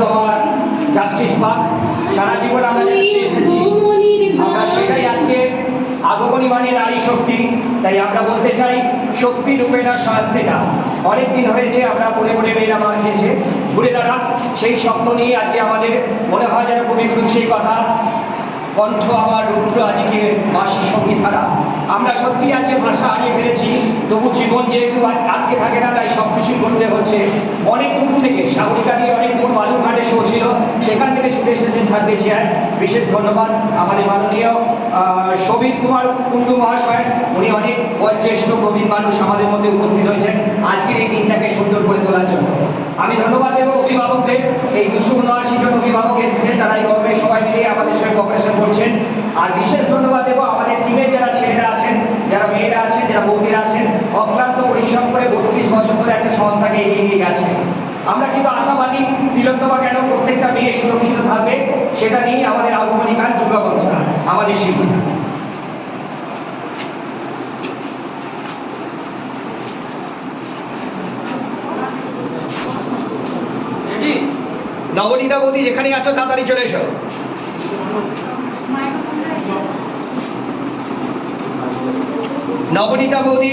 আক্রান্ত হওয়ার জাস্টিস পাক। সারা জীবন আমরা যেটা চেয়ে এসেছি আমরা সেটাই আজকে আগমনী মানে নারী শক্তি। তাই আমরা বলতে চাই, শক্তি রূপে না শাস্তি না। অনেক দিন হয়েছে, আমরা মনে মনে মেয়েরা মার খেয়েছে। ঘুরে দাঁড়া, সেই স্বপ্ন নিয়ে আজকে আমাদের মনে হয় যেন কবিগুরু সেই কথা কণ্ঠ আমার রুদ্র আজকে বাসী সংগীত ধারা আমরা সত্যি আজকে ভাষা হারিয়ে ফেলেছি, তবু জীবন যেহেতু আজকে থাকে না, তাই সব কিছুই করতে হচ্ছে। অনেক দূর থেকে, সাগরিকা দিয়ে অনেক এসেছেন ছাড়দেশিয়ায় বিশেষ ধন্যবাদ আমাদের মাননীয় সমীর কুমার কুণ্ডু মহাশয়। উনি অনেক বয়োজ্যেষ্ঠ প্রবীণ মানুষ আমাদের মধ্যে উপস্থিত হয়েছেন। আজকের এই দিনটাকে সুন্দর করে তোলার জন্য। আমি ধন্যবাদ দেবো অভিভাবকদের। এই দুশো উনআশি জন অভিভাবক এসেছেন, তারা এই গর্বে সবাই মিলিয়ে আমাদের সঙ্গে কপারেশন করছেন। আর বিশেষ ধন্যবাদ দেবো আমাদের টিমের যারা ছেলেরা আছেন, যারা মেয়েরা আছেন, যারা বৌদিরা আছেন। অক্লান্ত পরিশ্রম করে বত্রিশ বছর ধরে একটা সংস্থাকে এগিয়ে নিয়ে গেছে আমরা কিন্তু আশাবাদী তিলোত্তমা কেন প্রত্যেকটা মেয়ে সুরক্ষিত থাকবে সেটা নিয়েই আমাদের আগমনী গান দুর্গাবন্ধনা আমাদের শিল্পী নবনীতা বৌদি যেখানে আছো তাড়াতাড়ি চলে এসো। নবনীতা বৌদি